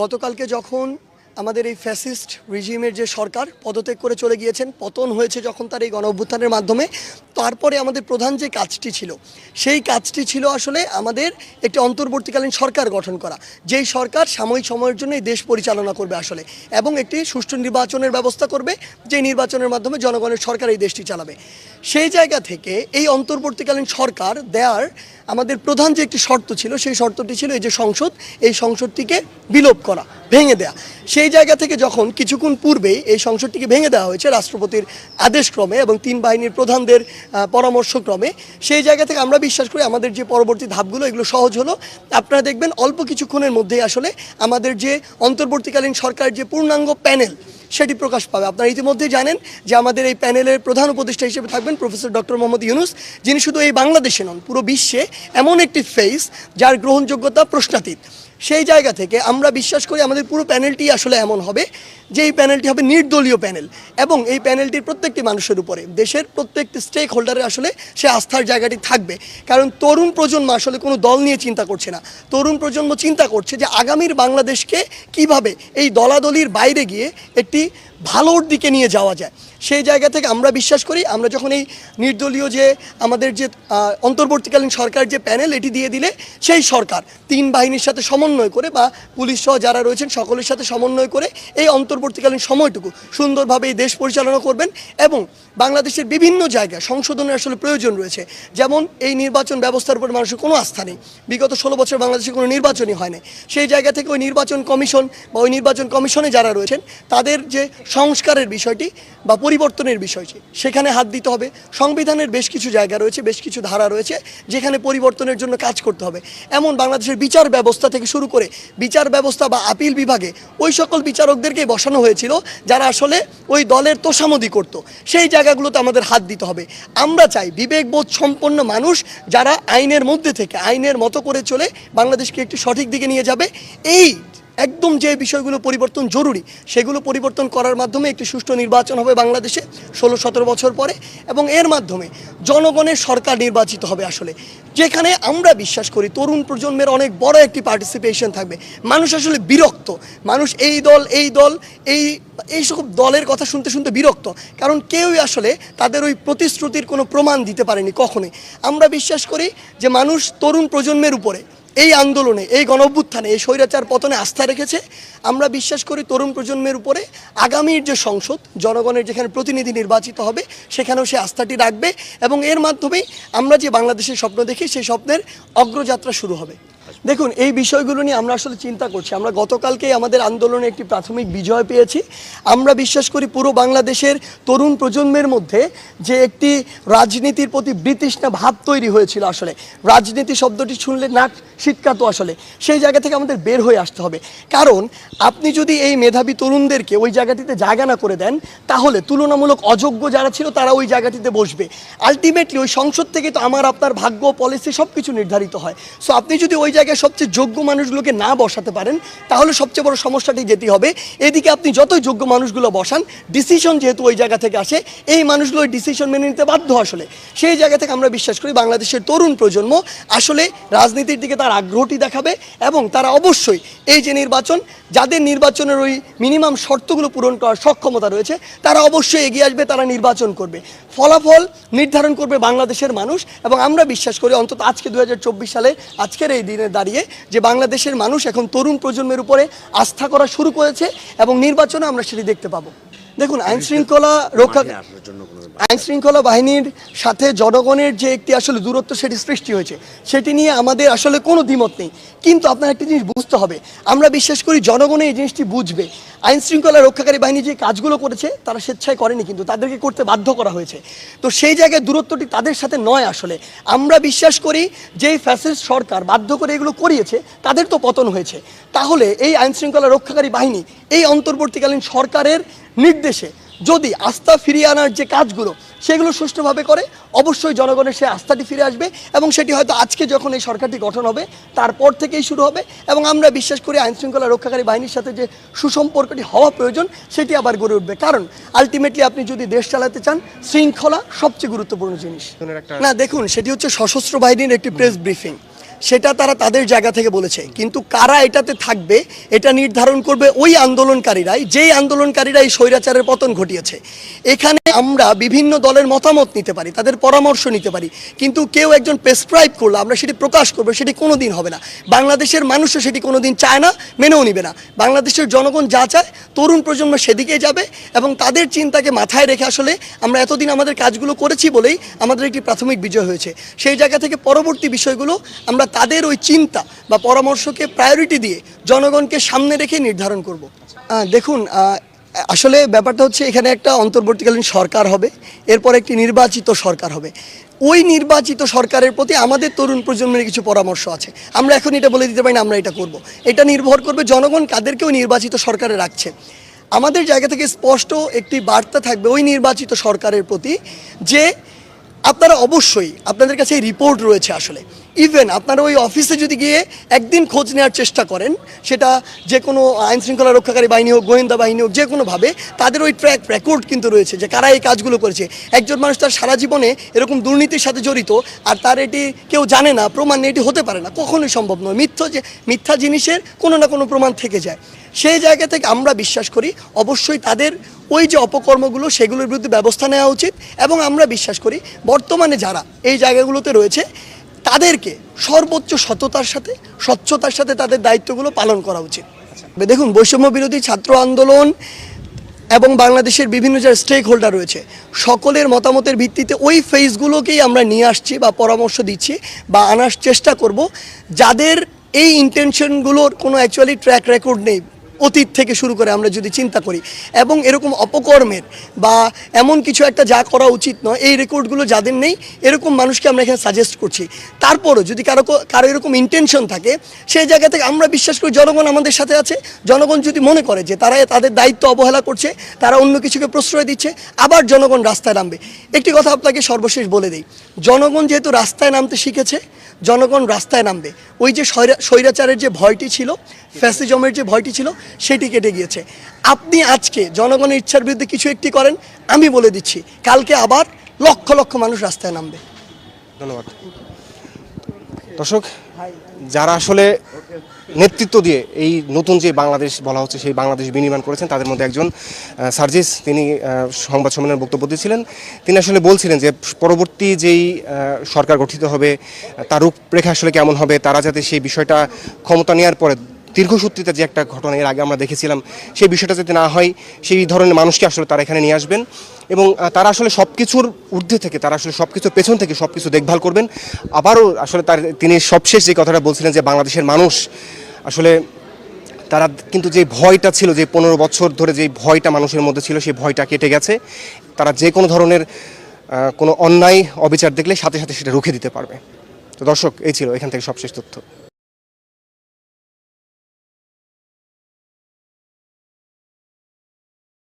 গতকালকে যখন আমাদের এই ফ্যাসিস্ট রিজিমের যে সরকার পদত্যাগ করে চলে গিয়েছেন, পতন হয়েছে যখন তার এই গণ অভ্যুত্থানের মাধ্যমে, তারপরে আমাদের প্রধান যে কাজটি ছিল, সেই কাজটি ছিল আসলে আমাদের একটি অন্তর্বর্তীকালীন সরকার গঠন করা, যেই সরকার সাময়িক সময়ের জন্য এই দেশ পরিচালনা করবে আসলে, এবং একটি সুষ্ঠু নির্বাচনের ব্যবস্থা করবে যে নির্বাচনের মাধ্যমে জনগণের সরকার এই দেশটি চালাবে। সেই জায়গা থেকে এই অন্তর্বর্তীকালীন সরকার দেওয়ার আমাদের প্রধান যে একটি শর্ত ছিল, সেই শর্তটি ছিল এই যে সংসদ, এই সংসদটিকে বিলোপ করা, ভেঙে দেয়া। সেই জায়গা থেকে যখন কিছুক্ষণ পূর্বেই এই সংসদটিকে ভেঙে দেওয়া হয়েছে রাষ্ট্রপতির আদেশক্রমে এবং তিন বাহিনীর প্রধানদের পরামর্শক্রমে, সেই জায়গা থেকে আমরা বিশ্বাস করি আমাদের যে পরবর্তী ধাপগুলো, এগুলো সহজ হলো। আপনারা দেখবেন অল্প কিছুক্ষণের মধ্যেই আসলে আমাদের যে অন্তর্বর্তীকালীন সরকার যে পূর্ণাঙ্গ প্যানেল সেটি প্রকাশ পাবে। আপনারা ইতিমধ্যেই জানেন যে আমাদের এই প্যানেলের প্রধান উপদেষ্টা হিসেবে থাকবেন প্রফেসর ডক্টর মোহাম্মদ ইউনুস, যিনি শুধু এই বাংলাদেশে নন, পুরো বিশ্বে এমন একটি ফেস যার গ্রহণযোগ্যতা প্রশ্নাতীত। সেই জায়গা থেকে আমরা বিশ্বাস করি আমাদের পুরো প্যানেলটি আসলে এমন হবে যে এই প্যানেলটি হবে নির্দলীয় প্যানেল এবং এই প্যানেলটির প্রত্যেকটি মানুষের উপরে। দেশের প্রত্যেকটি স্টেক হোল্ডারের আসলে সে আস্থার জায়গাটি থাকবে। কারণ তরুণ প্রজন্ম আসলে কোনো দল নিয়ে চিন্তা করছে না। তরুণ প্রজন্ম চিন্তা করছে যে আগামীর বাংলাদেশকে কীভাবে এই দলাদলির বাইরে গিয়ে একটি ভালোর দিকে নিয়ে যাওয়া যায়। সেই জায়গা থেকে আমরা বিশ্বাস করি, আমরা যখন এই নির্দলীয় যে আমাদের যে অন্তর্বর্তীকালীন সরকার যে প্যানেল এটি দিয়ে দিলে, সেই সরকার তিন বাহিনীর সাথে সমন্বয় করে বা পুলিশ সহ যারা রয়েছেন সকলের সাথে সমন্বয় করে এই অন্তর্বর্তীকালীন সময়টুকু সুন্দরভাবে এই দেশ পরিচালনা করবেন এবং বাংলাদেশের বিভিন্ন জায়গায় সংশোধনের আসলে প্রয়োজন রয়েছে। যেমন এই নির্বাচন ব্যবস্থার উপর মানুষের কোনো আস্থা নেই। বিগত ষোলো বছর বাংলাদেশে কোনো নির্বাচনই হয় না সেই জায়গা থেকে ওই নির্বাচন কমিশন বা ওই নির্বাচন কমিশনে যারা রয়েছেন, তাদের যে সংস্কারের বিষয়টি বা পরিবর্তনের বিষয়টি, সেখানে হাত দিতে হবে। সংবিধানের বেশ কিছু জায়গা রয়েছে, বেশ কিছু ধারা রয়েছে, যেখানে পরিবর্তনের জন্য কাজ করতে হবে। এমন বাংলাদেশের বিচার ব্যবস্থা থেকে শুরু করে বিচার ব্যবস্থা বা আপিল বিভাগে ওই সকল বিচারকদেরকে বসানো হয়েছিল, যারা আসলে ওই দলের তোষামদি করত। সেই জায়গাগুলোতে আমাদের হাত দিতে হবে। আমরা চাই বিবেকবোধ সম্পন্ন মানুষ যারা আইনের মধ্যে থেকে, আইনের মতো করে চলে বাংলাদেশকে একটি সঠিক দিকে নিয়ে যাবে। এই একদম যে বিষয়গুলো পরিবর্তন জরুরি, সেগুলো পরিবর্তন করার মাধ্যমে একটি সুষ্ঠু নির্বাচন হবে বাংলাদেশে ষোলো, সতেরো বছর পরে এবং এর মাধ্যমে জনগণের সরকার নির্বাচিত হবে আসলে। যেখানে আমরা বিশ্বাস করি তরুণ প্রজন্মের অনেক বড় একটি পার্টিসিপেশন থাকবে। মানুষ আসলে বিরক্ত, মানুষ এই দল এই দল, এই এই সব দলের কথা শুনতে শুনতে বিরক্ত, কারণ কেউই আসলে তাদের ওই প্রতিশ্রুতির কোনো প্রমাণ দিতে পারেনি কখনোই। আমরা বিশ্বাস করি যে মানুষ তরুণ প্রজন্মের উপরে এই আন্দোলনে, এই গণভ্যুত্থানে এই স্বৈরাচার পতনে আস্থা রেখেছে। আমরা বিশ্বাস করি তরুণ প্রজন্মের উপরে আগামীর যে সংসদ, জনগণের যেখানে প্রতিনিধি নির্বাচিত হবে, সেখানেও সে আস্থাটি রাখবে এবং এর মাধ্যমেই আমরা যে বাংলাদেশের স্বপ্ন দেখি, সেই স্বপ্নের অগ্রযাত্রা শুরু হবে। দেখুন, এই বিষয়গুলো নিয়ে আমরা আসলে চিন্তা করছি। আমরা গতকালকেই আমাদের আন্দোলনে একটি প্রাথমিক বিজয় পেয়েছি। আমরা বিশ্বাস করি পুরো বাংলাদেশের তরুণ প্রজন্মের মধ্যে যে একটি রাজনীতির প্রতি বৃতৃষ্ণা ভাব তৈরি হয়েছিল আসলে। রাজনীতি শব্দটি শুনলে নাক শীতকাতো আসলে। সেই জায়গা থেকে আমাদের বের হয়ে আসতে হবে। কারণ, আপনি যদি এই মেধাবী তরুণদেরকে ওই জায়গাটিতে জায়গা না করে দেন, তাহলে তুলনামূলক অযোগ্য যারা ছিল, তারা ওই জায়গাটিতে বসবে। আলটিমেটলি ওই সংসদ থেকে তো আমার, আপনার ভাগ্য, পলিসি সব কিছু নির্ধারিত হয়। সো আপনি যদি ওই জায়গায় সবচেয়ে যোগ্য মানুষগুলোকে না বসাতে পারেন, তাহলে সবচেয়ে বড় সমস্যাটি যেতে হবে, এদিকে আপনি যতই যোগ্য মানুষগুলো বসান ডিসিশন যেহেতু ওই জায়গা থেকে আসে, এই মানুষগুলো ডিসিশন মেনে নিতে বাধ্য আসলে। সেই জায়গা থেকে আমরা বিশ্বাস করি বাংলাদেশের তরুণ প্রজন্ম আসলে রাজনীতির দিকে তার আগ্রহটি দেখাবে এবং তারা অবশ্যই এই যে নির্বাচন, যাদের নির্বাচনের ওই মিনিমাম শর্তগুলো পূরণ করার সক্ষমতা রয়েছে, তারা অবশ্যই এগিয়ে আসবে, তারা নির্বাচন করবে। ফলাফল নির্ধারণ করবে বাংলাদেশের মানুষ এবং আমরা বিশ্বাস করি অন্তত আজকে দু হাজার চব্বিশ সালে আজকের এই দিনে দাঁড়িয়ে যে বাংলাদেশের মানুষ এখন তরুণ প্রজন্মের উপরে আস্থা করা শুরু করেছে এবং নির্বাচনে আমরা সেটি দেখতে পাবো। দেখুন আইন শৃঙ্খলা রক্ষা আইন শৃঙ্খলা বাহিনীর সাথে জনগণের যে একটি আসলে দূরত্ব সেটি সৃষ্টি হয়েছে সেটি নিয়ে আমাদের আসলে কোনো দ্বিমত নেই। কিন্তু আপনার একটি জিনিস বুঝতে হবে আমরা বিশ্বাস করি জনগণ এই জিনিসটি বুঝবে। আইন শৃঙ্খলা রক্ষাকারী বাহিনী যে কাজগুলো করেছে তারা স্বেচ্ছায় করেনি কিন্তু তাদেরকে করতে বাধ্য করা হয়েছে। তো সেই জায়গায় দূরত্বটি তাদের সাথে নয় আসলে। আমরা বিশ্বাস করি যে ফ্যাসিস্ট সরকার বাধ্য করে এগুলো করিয়েছে তাদের তো পতন হয়েছে। তাহলে এই আইন শৃঙ্খলা রক্ষাকারী বাহিনী এই অন্তর্বর্তীকালীন সরকারের নির্দেশে যদি আস্থা ফিরিয়ে আনার যে কাজগুলো সেগুলো সুষ্ঠুভাবে করে অবশ্যই জনগণের সে আস্থাটি ফিরে আসবে এবং সেটি হয়তো আজকে যখন এই সরকারটি গঠন হবে তারপর থেকেই শুরু হবে এবং আমরা বিশ্বাস করি আইনশৃঙ্খলা রক্ষাকারী বাহিনীর সাথে যে সুসম্পর্কটি হওয়া প্রয়োজন সেটি আবার গড়ে উঠবে। কারণ আলটিমেটলি আপনি যদি দেশ চালাতে চান শৃঙ্খলা সবচেয়ে গুরুত্বপূর্ণ জিনিস। না দেখুন সেটি হচ্ছে সশস্ত্র বাহিনীর একটি প্রেস ব্রিফিং সেটা তারা তাদের জায়গা থেকে বলেছে। কিন্তু কারা এটাতে থাকবে, এটা নির্ধারণ করবে ওই আন্দোলনকারীরাই, যেই আন্দোলনকারীরা এই স্বৈরাচারের পতন ঘটিয়েছে। এখানে আমরা বিভিন্ন দলের মতামত নিতে পারি, তাদের পরামর্শ নিতে পারি, কিন্তু কেউ একজন প্রেসক্রাইব করল, আমরা সেটি প্রকাশ করব, সেটি কোনো দিন হবে না। বাংলাদেশের মানুষও সেটি কোনো দিন চায় না, মেনেও নিবে না। বাংলাদেশের জনগণ যা চায়, তরুণ প্রজন্ম সেদিকে যাবে এবং তাদের চিন্তাকে মাথায় রেখে আসলে আমরা এতদিন আমাদের কাজগুলো করেছি বলেই আমাদের একটি প্রাথমিক বিজয় হয়েছে। সেই জায়গা থেকে পরবর্তী বিষয়গুলো আমরা তাদের ওই চিন্তা বা পরামর্শকে প্রায়োরিটি দিয়ে জনগণকে সামনে রেখে নির্ধারণ করব। দেখুন আসলে ব্যাপারটা হচ্ছে এখানে একটা অন্তর্বর্তীকালীন সরকার হবে, এরপর একটি নির্বাচিত সরকার হবে। ওই নির্বাচিত সরকারের প্রতি আমাদের তরুণ প্রজন্মের কিছু পরামর্শ আছে। আমরা এখন এটা বলে দিতে পারি না, আমরা এটা করব। এটা নির্ভর করবে জনগণ কাদেরকে ওই নির্বাচিত সরকারে রাখছে। আমাদের জায়গা থেকে স্পষ্ট একটি বার্তা থাকবে ওই নির্বাচিত সরকারের প্রতি যে আপনারা অবশ্যই আপনাদের কাছে এই রিপোর্ট রয়েছে আসলে। ইভেন আপনারা ওই অফিসে যদি গিয়ে একদিন খোঁজ নেওয়ার চেষ্টা করেন সেটা যে কোনো আইন শৃঙ্খলা রক্ষাকারী বাহিনী হোক গোয়েন্দা বাহিনী হোক যে কোনোভাবে তাদের ওই ট্র্যাক রেকর্ড কিন্তু রয়েছে যে কারা এই কাজগুলো করেছে। একজন মানুষ তার সারা জীবনে এরকম দুর্নীতির সাথে জড়িত আর তার এটি কেউ জানে না প্রমাণ নেই, এটি হতে পারে না কখনোই সম্ভব নয়। মিথ্যা যে মিথ্যা জিনিসের কোনো না কোনো প্রমাণ থেকে যায়। সেই জায়গা থেকে আমরা বিশ্বাস করি অবশ্যই তাদের ওই যে অপকর্মগুলো সেগুলোর বিরুদ্ধে ব্যবস্থা নেওয়া উচিত এবং আমরা বিশ্বাস করি বর্তমানে যারা এই জায়গাগুলোতে রয়েছে, তাদেরকে সর্বোচ্চ সততার সাথে, স্বচ্ছতার সাথে তাদের দায়িত্বগুলো পালন করা উচিত। দেখুন, বৈষম্য বিরোধী ছাত্র আন্দোলন এবং বাংলাদেশের বিভিন্ন যারা স্টেক হোল্ডার রয়েছে, সকলের মতামতের ভিত্তিতে ওই ফেজগুলোকেই আমরা নিয়ে আসছি বা পরামর্শ দিচ্ছি বা আনার চেষ্টা করব, যাদের এই ইন্টেনশনগুলোর কোনো অ্যাকচুয়ালি ট্র্যাক রেকর্ড নেই। অতীত থেকে শুরু করে আমরা যদি চিন্তা করি, এবং এরকম অপকর্মের বা এমন কিছু একটা যা করা উচিত নয়, এই রেকর্ডগুলো যাদের নেই, এরকম মানুষকে আমরা এখানে সাজেস্ট করছি। তারপরও যদি কারও কারও এরকম ইন্টেনশন থাকে সেই জায়গা থেকে আমরা বিশ্বাস করি জনগণ আমাদের সাথে আছে। জনগণ যদি মনে করে যে তারা তাদের দায়িত্ব অবহেলা করছে, তারা অন্য কিছুকে প্রশ্রয় দিচ্ছে, আবার জনগণ রাস্তায় নামবে। একটি কথা আপনাকে সর্বশেষ বলে দিই, জনগণ যেহেতু রাস্তায় নামতে শিখেছে জনগণ রাস্তায় নামবে। ওই যে স্বৈরা- স্বৈরাচারের যে ভয়টি ছিল, ফ্যাসিজমের যে ভয়টি ছিল, সেটি কেটে গিয়েছে। আপনি আজকে জনগণের ইচ্ছার বিরুদ্ধে কিছু একটি করেন, আমি বলে দিচ্ছি, কালকে আবার লক্ষ লক্ষ মানুষ রাস্তায় নামবে। ধন্যবাদ। দর্শক, যারা আসলে নেতৃত্ব দিয়ে এই নতুন যে বাংলাদেশ বলা হচ্ছে, সেই বাংলাদেশ বিনির্মাণ করেছেন, তাদের মধ্যে একজন সার্জিস, তিনি সংবাদ সম্মেলনে বক্তব্য দিয়েছিলেন। তিনি আসলে বলছিলেন যে, পরবর্তী যেই সরকার গঠিত হবে, তার রূপরেখা আসলে কেমন হবে, তারা যাতে সেই বিষয়টা ক্ষমতা নেওয়ার পরে দীর্ঘসূত্রিতা যে একটা ঘটনা এর আগে আমরা দেখেছিলাম, সেই বিষয়টা যাতে না হয়, সেই ধরনের মানুষকে আসলে তারা এখানে নিয়ে আসবেন এবং তারা আসলে সব কিছুর ঊর্ধ্বে থেকে, তারা আসলে সব কিছুর পেছন থেকে সব কিছু দেখভাল করবেন। আবারও আসলে তার, তিনি সবশেষ যে কথাটা বলছিলেন যে বাংলাদেশের মানুষ, আসলে তারা কিন্তু যে ভয়টা ছিল, যে পনেরো বছর ধরে যে ভয়টা মানুষের মধ্যে ছিল, সেই ভয়টা কেটে গেছে। তারা যে কোনো ধরনের কোনো অন্যায় অবিচার দেখলে সাথে সাথে সেটা রুখে দিতে পারবে। তো দর্শক, এই ছিল এখান থেকে সবশেষ তথ্য।